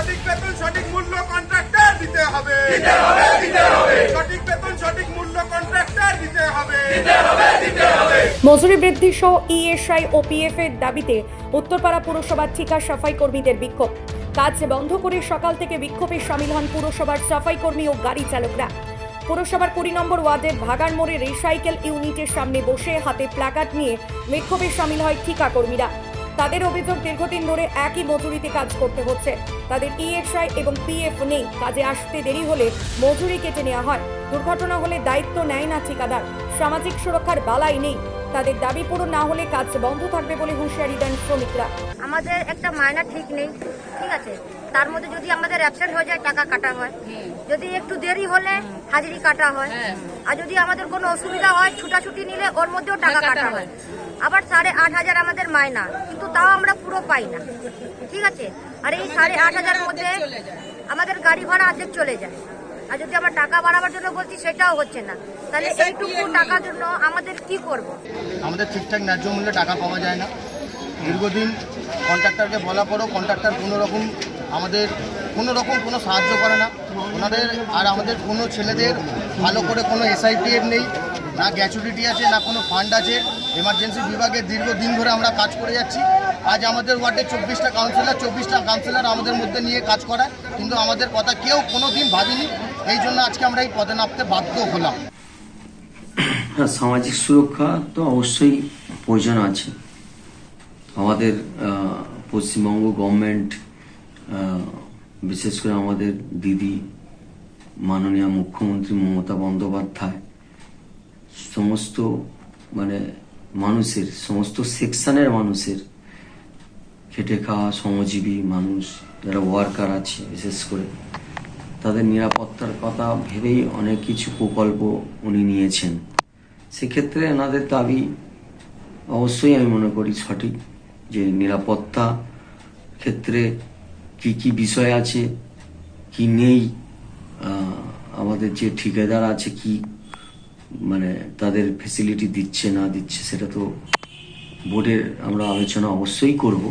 সঠিক বেতন সঠিক মূল্য কন্ট্রাক্টর দিতে হবে। সঠিক বেতন সঠিক মূল্য কন্ট্রাক্টর দিতে হবে। মজুরি বৃদ্ধি সহ ইএসআই ও পিএফ এর দাবিতে উত্তরপাড়া পুরসভার ঠিকা সাফাই কর্মীদের বিক্ষোভ। কাজ বন্ধ করে সকাল থেকে বিক্ষোভে সামিল হন পুরসভার সাফাই কর্মী ও গাড়ি চালকরা। পুরসভার কুড়ি নম্বর ওয়ার্ডের ভাগার মোড়ে রিসাইকেল ইউনিটের সামনে বসে হাতে প্ল্যাকার্ড নিয়ে বিক্ষোভে সামিল হয় ঠিকা কর্মীরা তাদের অভিযোগ দীর্ঘদিন ধরে একই মজুরিতে কাজ করতে হচ্ছে। তাদের ইএসআই এবং পিএফ নেই। কাজে আসতে দেরি হলে মজুরি কেটে নেওয়া হয়। দুর্ঘটনা হলে দায়িত্ব নেয় না ঠিকাদার। সামাজিক সুরক্ষার বালাই নেই। তাদের দাবি পূরণ না হলে কাজ বন্ধ থাকবে বলে হুঁশিয়ারি দেন শ্রমিকরা। আমাদের একটা মায়না ঠিক নেই। ঠিক আছে? তার মধ্যে যদি আমাদের অ্যাবসেন্ট হয়ে যায় টাকা কাটা হয়। যদি একটু দেরি হলে হাজিরি কাটা হয়। আর যদি আমাদের কোনো অসুবিধা হয় ছুটাছুটি নিলে ওর মধ্যেও টাকা কাটা হয়। আবার সাড়ে আট হাজার আমাদের মায়না কিন্তু তাও আমরা পুরো পাই না। ঠিক আছে? আর এই সাড়ে আট হাজারের মধ্যে আমাদের গাড়ি ভাড়া অর্ধেক চলে যায়। আর যদি আমরা টাকা বাড়াবার জন্য বলছি সেটাও হচ্ছে না। তাহলে এইটুকু টাকার জন্য আমাদের কি করব? আমাদের ঠিকঠাক ন্যায্য মূল্যে টাকা পাওয়া যায় না। দীর্ঘদিন কন্ট্রাক্টরকে বলা পরেও কন্ট্রাক্টর কোনো রকম আমাদের কোনো রকম কোনো সাহায্য করে না। ওনাদের আর আমাদের কোনো ছেলেদের ভালো করে কোনো এসআইপিএফ নেই, না গ্র্যাচুইটি আছে, না কোনো ফান্ড আছে। এমার্জেন্সি বিভাগে দীর্ঘদিন ধরে আমরা কাজ করে যাচ্ছি। আজ আমাদের ওয়ার্ডে চব্বিশটা কাউন্সিলর চব্বিশটা কাউন্সিলর আমাদের মধ্যে নিয়ে কাজ করায়। কিন্তু আমাদের কথা কেউ কোনো দিন ভাবিনি। এই জন্য আজকে আমরা এই পদে নামতে বাধ্য হলাম। সামাজিক সুরক্ষা তো অবশ্যই প্রয়োজন আছে। আমাদের পশ্চিমবঙ্গ গভর্নমেন্ট বিশেষ করে আমাদের দিদি মাননীয় মুখ্যমন্ত্রী মমতা বন্দ্যোপাধ্যায়, সমস্ত মানে মানুষের, সমস্ত সেকশনের মানুষের খেটে খাওয়া শ্রমজীবী মানুষ যারা ওয়ার্কার আছে, বিশেষ করে তাদের নিরাপত্তার কথা ভেবেই অনেক কিছু প্রকল্প উনি নিয়েছেন। সেক্ষেত্রে এনাদের দাবি অবশ্যই আমি মনে করি সঠিক যে নিরাপত্তা ক্ষেত্রে কি কি বিষয় আছে? কি নেই? আমাদের যে ঠিকাদার আছে, কি মানে তাদের ফেসিলিটি দিচ্ছে, না দিচ্ছে, সেটা তো বোর্ডের আমরা আলোচনা অবশ্যই করব।